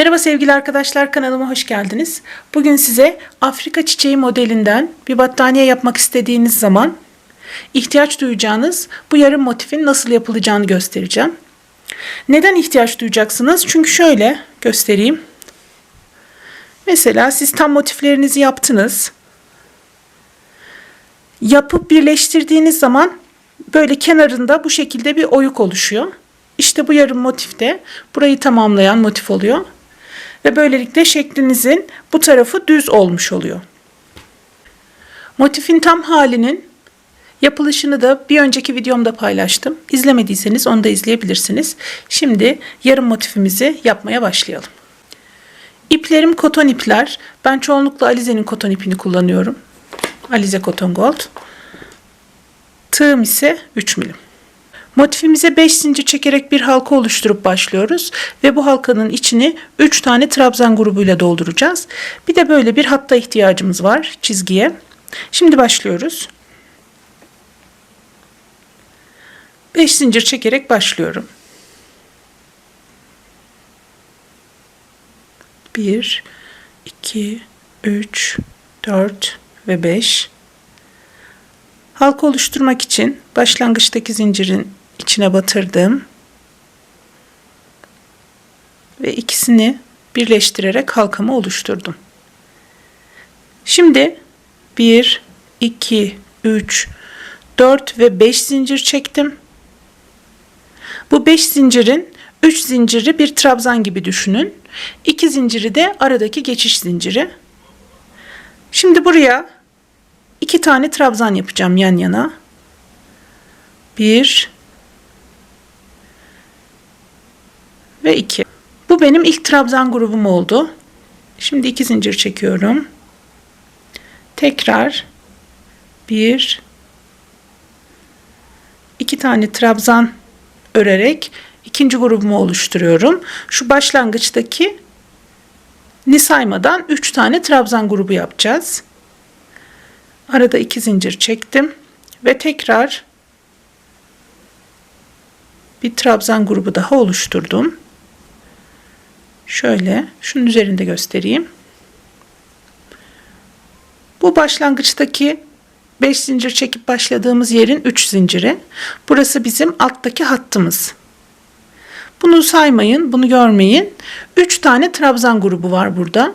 Merhaba sevgili arkadaşlar kanalıma hoş geldiniz. Bugün size Afrika çiçeği modelinden bir battaniye yapmak istediğiniz zaman ihtiyaç duyacağınız bu yarım motifin nasıl yapılacağını göstereceğim. Neden ihtiyaç duyacaksınız? Çünkü şöyle göstereyim. Mesela siz tam motiflerinizi yaptınız. Yapıp birleştirdiğiniz zaman böyle kenarında bu şekilde bir oyuk oluşuyor. İşte bu yarım motif de burayı tamamlayan motif oluyor. Ve böylelikle şeklinizin bu tarafı düz olmuş oluyor. Motifin tam halinin yapılışını da bir önceki videomda paylaştım. İzlemediyseniz onu da izleyebilirsiniz. Şimdi yarım motifimizi yapmaya başlayalım. İplerim koton ipler. Ben çoğunlukla Alize'nin koton ipini kullanıyorum. Alize Cotton Gold. Tığım ise 3 milim. Motifimize 5 zincir çekerek bir halka oluşturup başlıyoruz ve bu halkanın içini 3 tane trabzan grubuyla dolduracağız. Bir de böyle bir hatta ihtiyacımız var çizgiye. Şimdi başlıyoruz. 5 zincir çekerek başlıyorum. 1 2 3 4 ve 5 Halka oluşturmak için başlangıçtaki zincirin içine batırdım. Ve ikisini birleştirerek halkamı oluşturdum. Şimdi 1, 2, 3, 4 ve 5 zincir çektim. Bu 5 zincirin 3 zinciri bir trabzan gibi düşünün. 2 zinciri de aradaki geçiş zinciri. Şimdi buraya iki tane trabzan yapacağım yan yana. Bir ve iki. Bu benim ilk trabzan grubum oldu. Şimdi iki zincir çekiyorum. Tekrar bir iki tane trabzan örerek ikinci grubumu oluşturuyorum. Şu başlangıçtaki ni saymadan 3 tane trabzan grubu yapacağız. Arada iki zincir çektim ve tekrar bir trabzan grubu daha oluşturdum. Şöyle şunun üzerinde göstereyim. Bu başlangıçtaki 5 zincir çekip başladığımız yerin 3 zinciri. Burası bizim alttaki hattımız. Bunu saymayın, bunu görmeyin. 3 tane trabzan grubu var burada.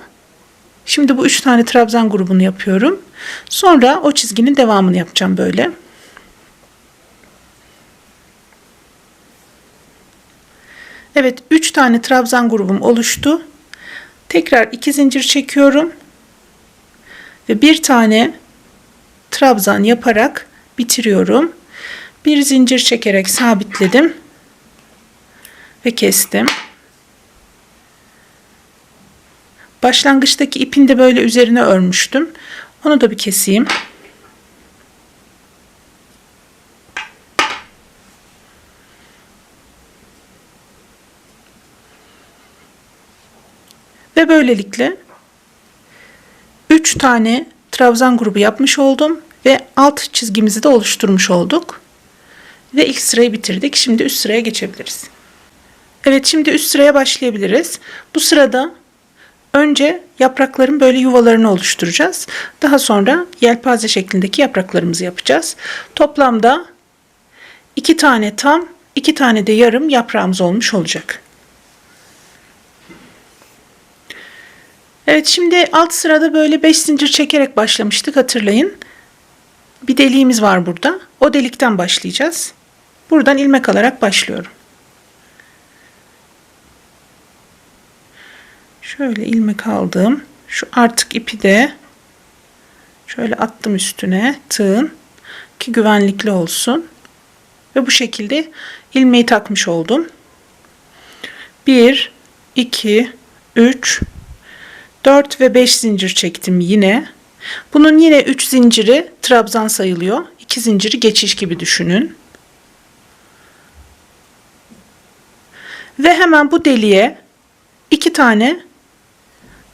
Şimdi bu üç tane trabzan grubunu yapıyorum. Sonra o çizginin devamını yapacağım böyle. Evet, üç tane trabzan grubum oluştu. Tekrar iki zincir çekiyorum. Ve bir tane trabzan yaparak bitiriyorum. Bir zincir çekerek sabitledim ve kestim. Başlangıçtaki ipin de böyle üzerine örmüştüm. Onu da bir keseyim. Ve böylelikle 3 tane trabzan grubu yapmış oldum ve alt çizgimizi de oluşturmuş olduk. Ve ilk sırayı bitirdik. Şimdi üst sıraya geçebiliriz. Evet şimdi üst sıraya başlayabiliriz. Bu sırada Önce yaprakların böyle yuvalarını oluşturacağız. Daha sonra yelpaze şeklindeki yapraklarımızı yapacağız. Toplamda iki tane tam, iki tane de yarım yaprağımız olmuş olacak. Evet şimdi alt sırada böyle 5 zincir çekerek başlamıştık hatırlayın. Bir deliğimiz var burada. O delikten başlayacağız. Buradan ilmek alarak başlıyorum. Şöyle ilmek aldım. Şu artık ipi de şöyle attım üstüne tığın ki güvenlikli olsun. Ve bu şekilde ilmeği takmış oldum. 1 2 3 4 ve 5 zincir çektim yine. Bunun yine 3 zinciri trabzan sayılıyor. 2 zinciri geçiş gibi düşünün. Ve hemen bu deliğe iki tane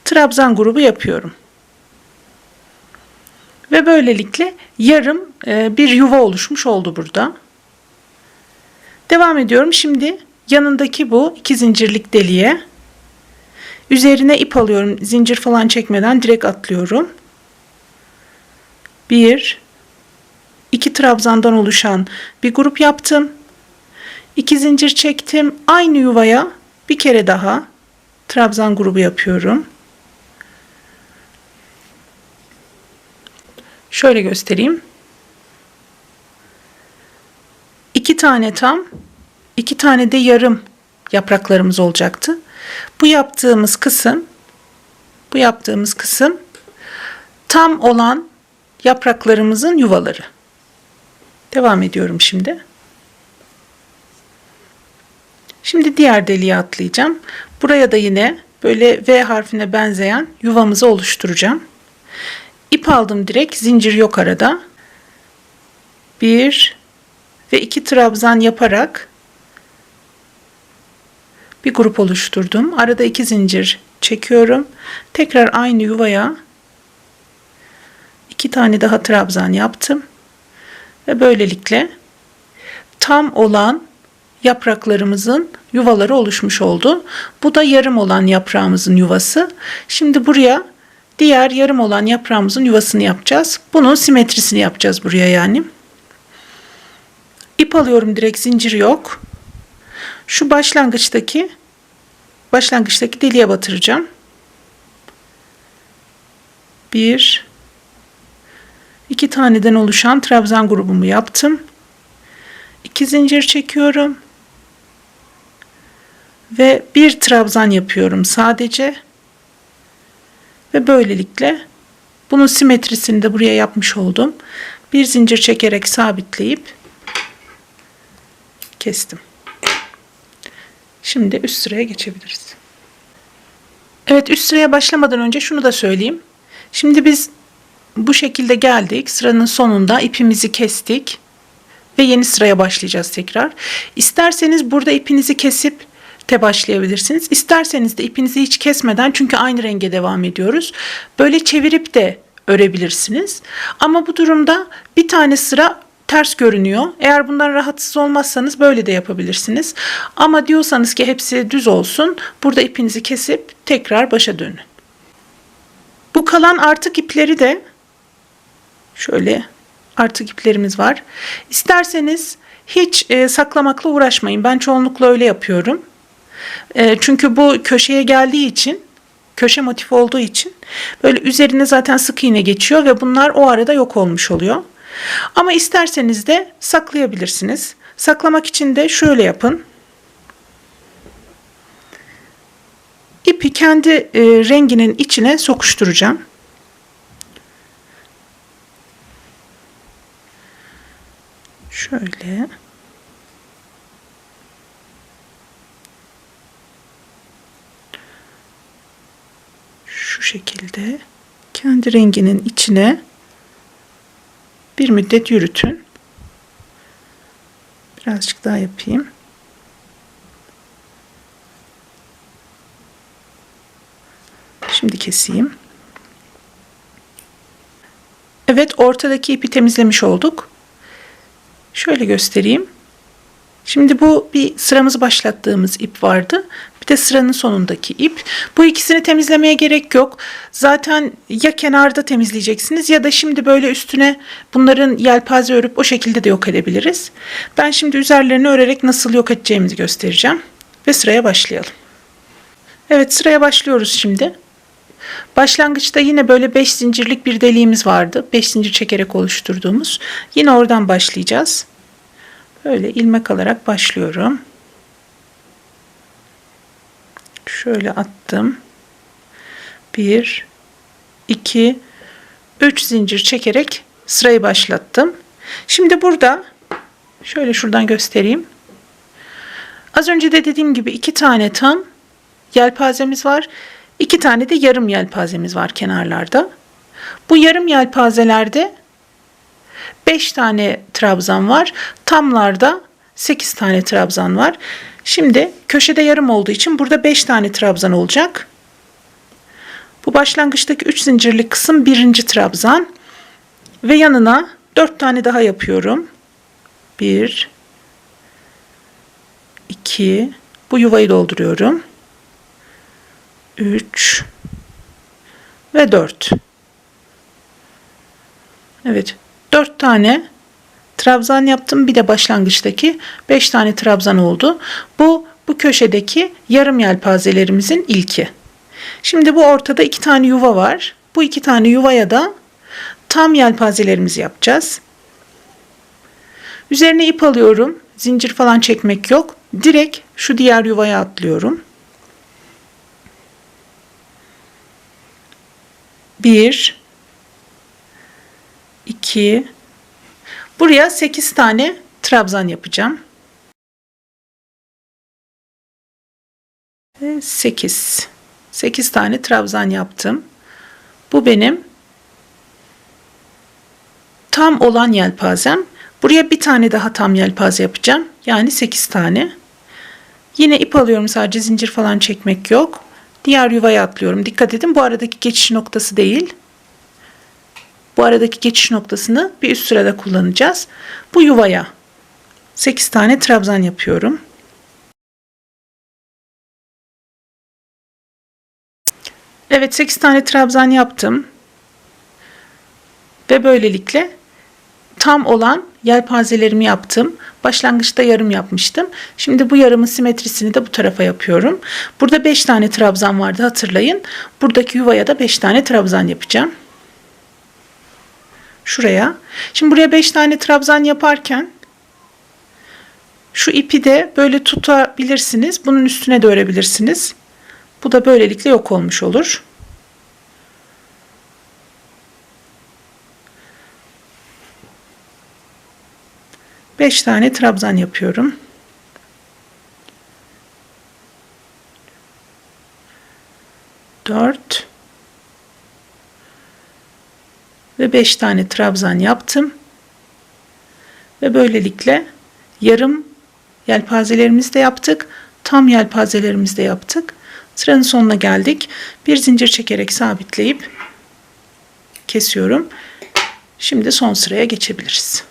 trabzan grubu yapıyorum. Ve böylelikle yarım e, bir yuva oluşmuş oldu burada. Devam ediyorum. Şimdi yanındaki bu iki zincirlik deliğe Üzerine ip alıyorum. Zincir falan çekmeden direkt atlıyorum. Bir, iki trabzandan oluşan bir grup yaptım. İki zincir çektim. Aynı yuvaya bir kere daha trabzan grubu yapıyorum. Şöyle göstereyim. İki tane tam, iki tane de yarım yapraklarımız olacaktı. Bu yaptığımız kısım, bu yaptığımız kısım tam olan yapraklarımızın yuvaları. Devam ediyorum şimdi. Şimdi diğer deliğe atlayacağım. Buraya da yine böyle V harfine benzeyen yuvamızı oluşturacağım. İp aldım direkt. Zincir yok arada. Bir ve iki trabzan yaparak bir grup oluşturdum. Arada iki zincir çekiyorum. Tekrar aynı yuvaya iki tane daha trabzan yaptım. Ve böylelikle tam olan yapraklarımızın yuvaları oluşmuş oldu. Bu da yarım olan yaprağımızın yuvası. Şimdi buraya diğer yarım olan yaprağımızın yuvasını yapacağız. Bunun simetrisini yapacağız buraya yani. İp alıyorum direkt zincir yok. Şu başlangıçtaki başlangıçtaki deliğe batıracağım. Bir, iki taneden oluşan trabzan grubumu yaptım. İki zincir çekiyorum. Ve bir trabzan yapıyorum sadece. Ve böylelikle bunun simetrisini de buraya yapmış oldum. Bir zincir çekerek sabitleyip kestim. Şimdi üst sıraya geçebiliriz. Evet üst sıraya başlamadan önce şunu da söyleyeyim. Şimdi biz bu şekilde geldik. Sıranın sonunda ipimizi kestik. Ve yeni sıraya başlayacağız tekrar. İsterseniz burada ipinizi kesip te başlayabilirsiniz. İsterseniz de ipinizi hiç kesmeden çünkü aynı renge devam ediyoruz. Böyle çevirip de örebilirsiniz. Ama bu durumda bir tane sıra ters görünüyor. Eğer bundan rahatsız olmazsanız böyle de yapabilirsiniz. Ama diyorsanız ki hepsi düz olsun. Burada ipinizi kesip tekrar başa dönün. Bu kalan artık ipleri de şöyle artık iplerimiz var. İsterseniz hiç e, saklamakla uğraşmayın. Ben çoğunlukla öyle yapıyorum. E, çünkü bu köşeye geldiği için köşe motifi olduğu için böyle üzerine zaten sık iğne geçiyor ve bunlar o arada yok olmuş oluyor. Ama isterseniz de saklayabilirsiniz. Saklamak için de şöyle yapın. İpi kendi e, renginin içine sokuşturacağım. Şöyle. Şu şekilde kendi renginin içine bir müddet yürütün. Birazcık daha yapayım. Şimdi keseyim. Evet ortadaki ipi temizlemiş olduk. Şöyle göstereyim. Şimdi bu bir sıramızı başlattığımız ip vardı. Bir de sıranın sonundaki ip. Bu ikisini temizlemeye gerek yok. Zaten ya kenarda temizleyeceksiniz ya da şimdi böyle üstüne bunların yelpaze örüp o şekilde de yok edebiliriz. Ben şimdi üzerlerini örerek nasıl yok edeceğimizi göstereceğim. Ve sıraya başlayalım. Evet sıraya başlıyoruz şimdi. Başlangıçta yine böyle 5 zincirlik bir deliğimiz vardı. 5 zincir çekerek oluşturduğumuz. Yine oradan başlayacağız. Böyle ilmek alarak başlıyorum. Şöyle attım. 1 2 3 zincir çekerek sırayı başlattım. Şimdi burada şöyle şuradan göstereyim. Az önce de dediğim gibi iki tane tam yelpazemiz var. İki tane de yarım yelpazemiz var kenarlarda. Bu yarım yelpazelerde 5 tane trabzan var. Tamlarda 8 tane trabzan var. Şimdi köşede yarım olduğu için burada 5 tane trabzan olacak. Bu başlangıçtaki 3 zincirlik kısım birinci trabzan. Ve yanına 4 tane daha yapıyorum. 1 2 Bu yuvayı dolduruyorum. 3 ve 4. Evet. 4 tane trabzan yaptım. Bir de başlangıçtaki 5 tane trabzan oldu. Bu bu köşedeki yarım yelpazelerimizin ilki. Şimdi bu ortada iki tane yuva var. Bu iki tane yuvaya da tam yelpazelerimizi yapacağız. Üzerine ip alıyorum. Zincir falan çekmek yok. Direkt şu diğer yuvaya atlıyorum. Bir, iki, buraya sekiz tane trabzan yapacağım. Ve sekiz. Sekiz tane trabzan yaptım. Bu benim tam olan yelpazem. Buraya bir tane daha tam yelpaze yapacağım. Yani 8 tane. Yine ip alıyorum sadece zincir falan çekmek yok. Diğer yuvaya atlıyorum. Dikkat edin bu aradaki geçiş noktası değil. Bu aradaki geçiş noktasını bir üst sırada kullanacağız. Bu yuvaya 8 tane trabzan yapıyorum. Evet 8 tane trabzan yaptım. Ve böylelikle tam olan yelpazelerimi yaptım. Başlangıçta yarım yapmıştım. Şimdi bu yarımın simetrisini de bu tarafa yapıyorum. Burada 5 tane trabzan vardı hatırlayın. Buradaki yuvaya da 5 tane trabzan yapacağım. Şuraya. Şimdi buraya 5 tane trabzan yaparken şu ipi de böyle tutabilirsiniz. Bunun üstüne de örebilirsiniz. Bu da böylelikle yok olmuş olur. Beş tane trabzan yapıyorum. Dört ve beş tane trabzan yaptım. Ve böylelikle yarım yelpazelerimizi de yaptık. Tam yelpazelerimizi de yaptık. Sıranın sonuna geldik. Bir zincir çekerek sabitleyip kesiyorum. Şimdi son sıraya geçebiliriz.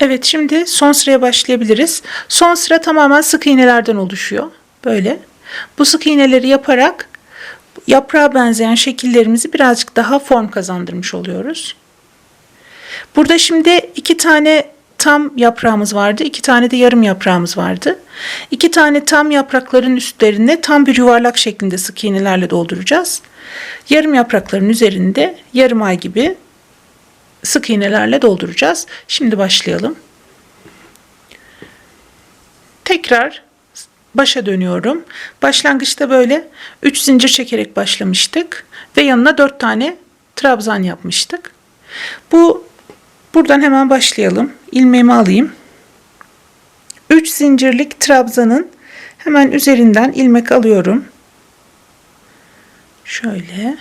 Evet şimdi son sıraya başlayabiliriz. Son sıra tamamen sık iğnelerden oluşuyor. Böyle. Bu sık iğneleri yaparak yaprağa benzeyen şekillerimizi birazcık daha form kazandırmış oluyoruz. Burada şimdi iki tane tam yaprağımız vardı. iki tane de yarım yaprağımız vardı. İki tane tam yaprakların üstlerine tam bir yuvarlak şeklinde sık iğnelerle dolduracağız. Yarım yaprakların üzerinde yarım ay gibi sık iğnelerle dolduracağız. Şimdi başlayalım. Tekrar başa dönüyorum. Başlangıçta böyle 3 zincir çekerek başlamıştık ve yanına 4 tane trabzan yapmıştık. Bu buradan hemen başlayalım. İlmeğimi alayım. 3 zincirlik trabzanın hemen üzerinden ilmek alıyorum. Şöyle.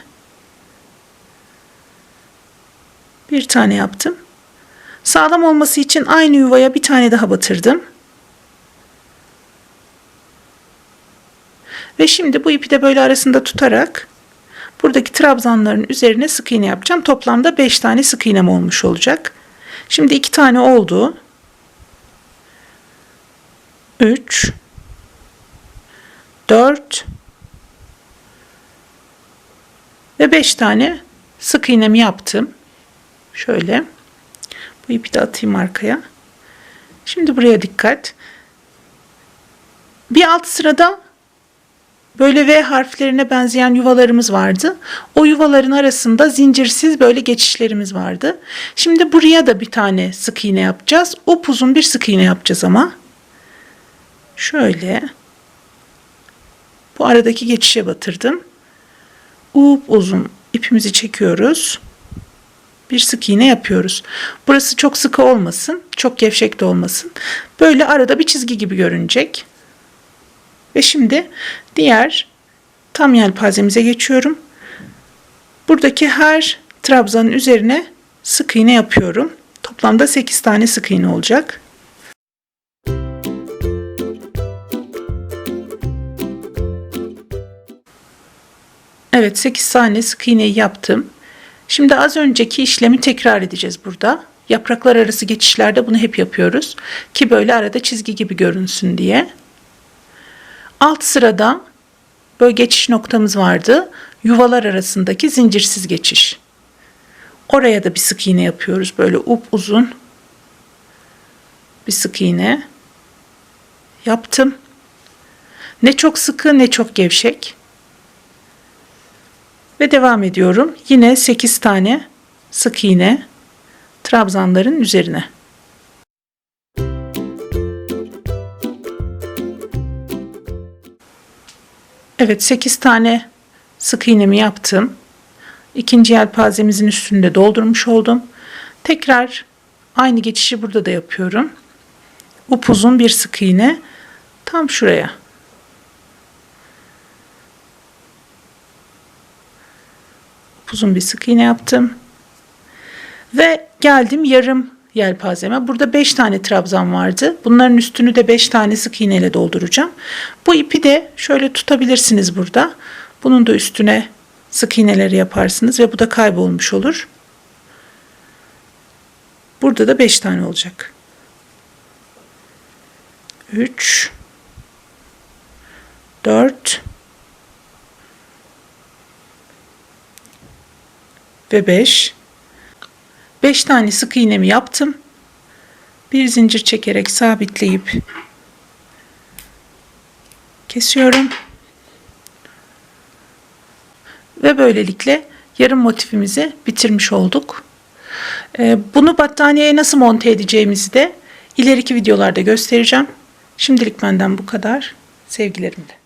Bir tane yaptım. Sağlam olması için aynı yuvaya bir tane daha batırdım. Ve şimdi bu ipi de böyle arasında tutarak buradaki trabzanların üzerine sık iğne yapacağım. Toplamda 5 tane sık iğnem olmuş olacak. Şimdi 2 tane oldu. 3 4 ve 5 tane sık iğnemi yaptım. Şöyle. Bu ipi de atayım arkaya. Şimdi buraya dikkat. Bir alt sırada böyle V harflerine benzeyen yuvalarımız vardı. O yuvaların arasında zincirsiz böyle geçişlerimiz vardı. Şimdi buraya da bir tane sık iğne yapacağız. Upuzun bir sık iğne yapacağız ama. Şöyle. Bu aradaki geçişe batırdım. Up uzun ipimizi çekiyoruz bir sık iğne yapıyoruz. Burası çok sıkı olmasın, çok gevşek de olmasın. Böyle arada bir çizgi gibi görünecek. Ve şimdi diğer tam yelpazemize geçiyorum. Buradaki her trabzanın üzerine sık iğne yapıyorum. Toplamda 8 tane sık iğne olacak. Evet 8 tane sık iğneyi yaptım. Şimdi az önceki işlemi tekrar edeceğiz burada. Yapraklar arası geçişlerde bunu hep yapıyoruz. Ki böyle arada çizgi gibi görünsün diye. Alt sırada böyle geçiş noktamız vardı. Yuvalar arasındaki zincirsiz geçiş. Oraya da bir sık iğne yapıyoruz. Böyle up uzun bir sık iğne yaptım. Ne çok sıkı ne çok gevşek. Ve devam ediyorum. Yine 8 tane sık iğne trabzanların üzerine. Evet 8 tane sık iğnemi yaptım. İkinci yelpazemizin üstünde doldurmuş oldum. Tekrar aynı geçişi burada da yapıyorum. Upuzun bir sık iğne tam şuraya. Upuzun bir sık iğne yaptım. Ve geldim yarım yelpazeme. Burada 5 tane trabzan vardı. Bunların üstünü de 5 tane sık iğne ile dolduracağım. Bu ipi de şöyle tutabilirsiniz burada. Bunun da üstüne sık iğneleri yaparsınız ve bu da kaybolmuş olur. Burada da 5 tane olacak. 3 4 ve 5 5 tane sık iğnemi yaptım. Bir zincir çekerek sabitleyip kesiyorum. Ve böylelikle yarım motifimizi bitirmiş olduk. Ee, Bunu battaniyeye nasıl monte edeceğimizi de ileriki videolarda göstereceğim. Şimdilik benden bu kadar. Sevgilerimle.